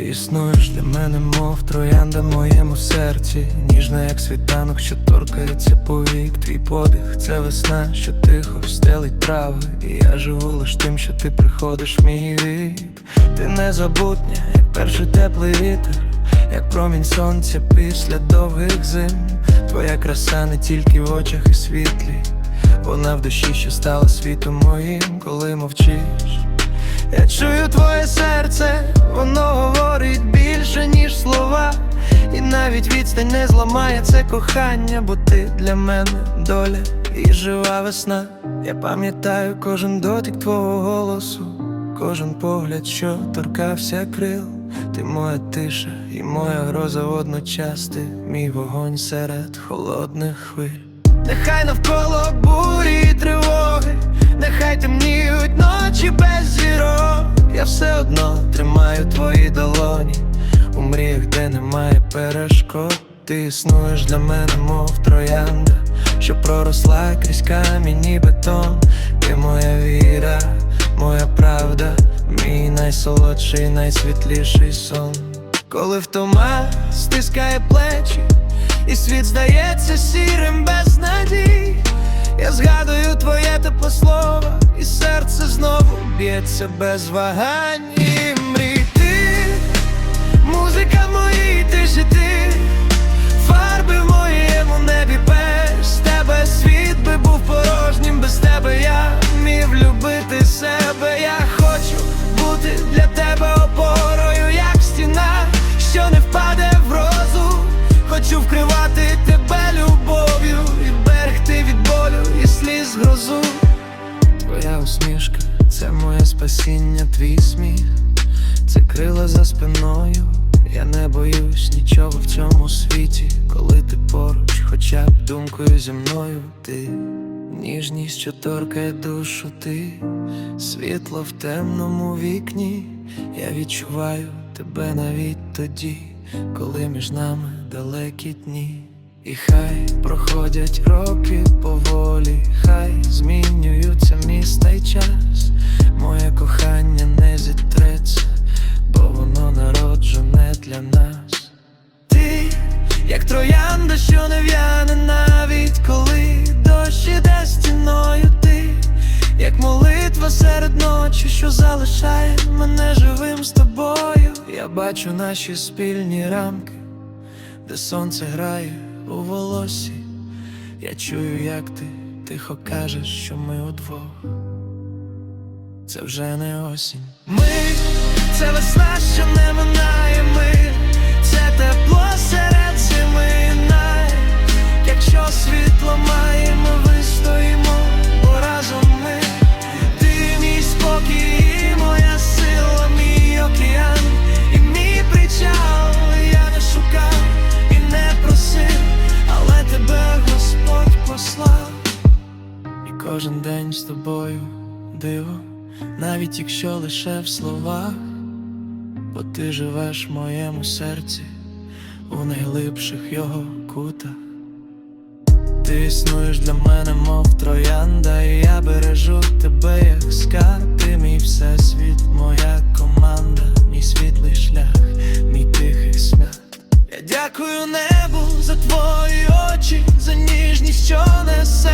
існуєш для мене, мов троянда в моєму серці, ніжна, як світанок, що торкається повік. Твій подих, це весна, що тихо стелить трави. І я живу лиш тим, що ти приходиш в мій вік. Ти незабутня, як перший теплий вітер, як промінь сонця після довгих зим. Твоя краса не тільки в очах і світлі, вона в душі, що стала світом моїм, коли мовчиш. Я чую твоє серце, воно говорить більше, ніж слова. І навіть відстань не зламає це кохання, бо ти для мене доля і жива весна. Я пам'ятаю кожен дотик твого голосу, кожен погляд, що торкався крил. Ти моя тиша і моя гроза водночас ти мій вогонь серед холодних хвиль. Нехай навколо все одно тримаю твої долоні у мріях, де немає перешкод. Ти існуєш для мене, мов троянда, що проросла крізь камінь і бетон. Ти моя віра, моя правда, мій найсолодший, найсвітліший сон. Коли втома стискає плечі, і світ здається сірим без надій. Я згадую твоє тепле слово, б'ється без вагань і мрій. Ти, музика моїй ти, моє твій сміх, це крила за спиною. Я не боюсь нічого в цьому світі, коли ти поруч, хоча б думкою зі мною ти, ніжність, що торкає душу, ти, світло в темному вікні, я відчуваю тебе навіть тоді, коли між нами далекі дні. І хай проходять роки поволі, хай змінюються міста й час. Моє кохання не зітреться, бо воно народжене для нас. Ти, як троянда, що не в'яне навіть коли дощ іде стіною ти, як молитва серед ночі, що залишає мене живим з тобою. Я бачу наші спільні рамки де сонце грає у волосі, я чую, як ти тихо кажеш, що ми удвох. Це вже не осінь. Ми це весна, що не минає ми, кожен день з тобою диво, навіть якщо лише в словах, бо ти живеш в моєму серці у найглибших його кутах. Ти існуєш для мене, мов троянда, і я бережу тебе, як скарб Ти мій всесвіт, моя команда, мій світлий шлях, мій тихий смях. Я дякую небу за твої очі, за ніжність, що несе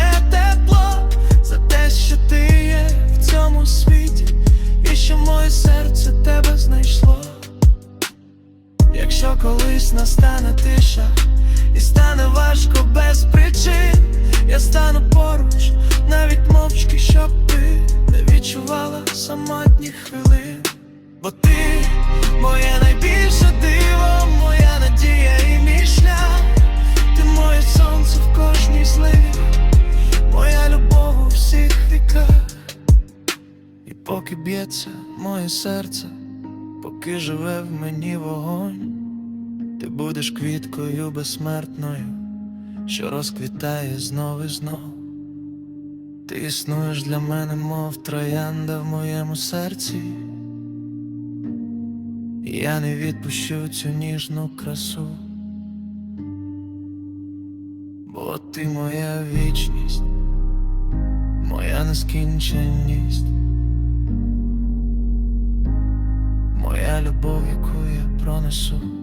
моє серце, поки живе в мені вогонь, ти будеш квіткою безсмертною, що розквітає знов і знов. Ти існуєш для мене, мов троянда в моєму серці. Я не відпущу цю ніжну красу, бо ти моя вічність, моя нескінченність, моя любов, яку я пронесу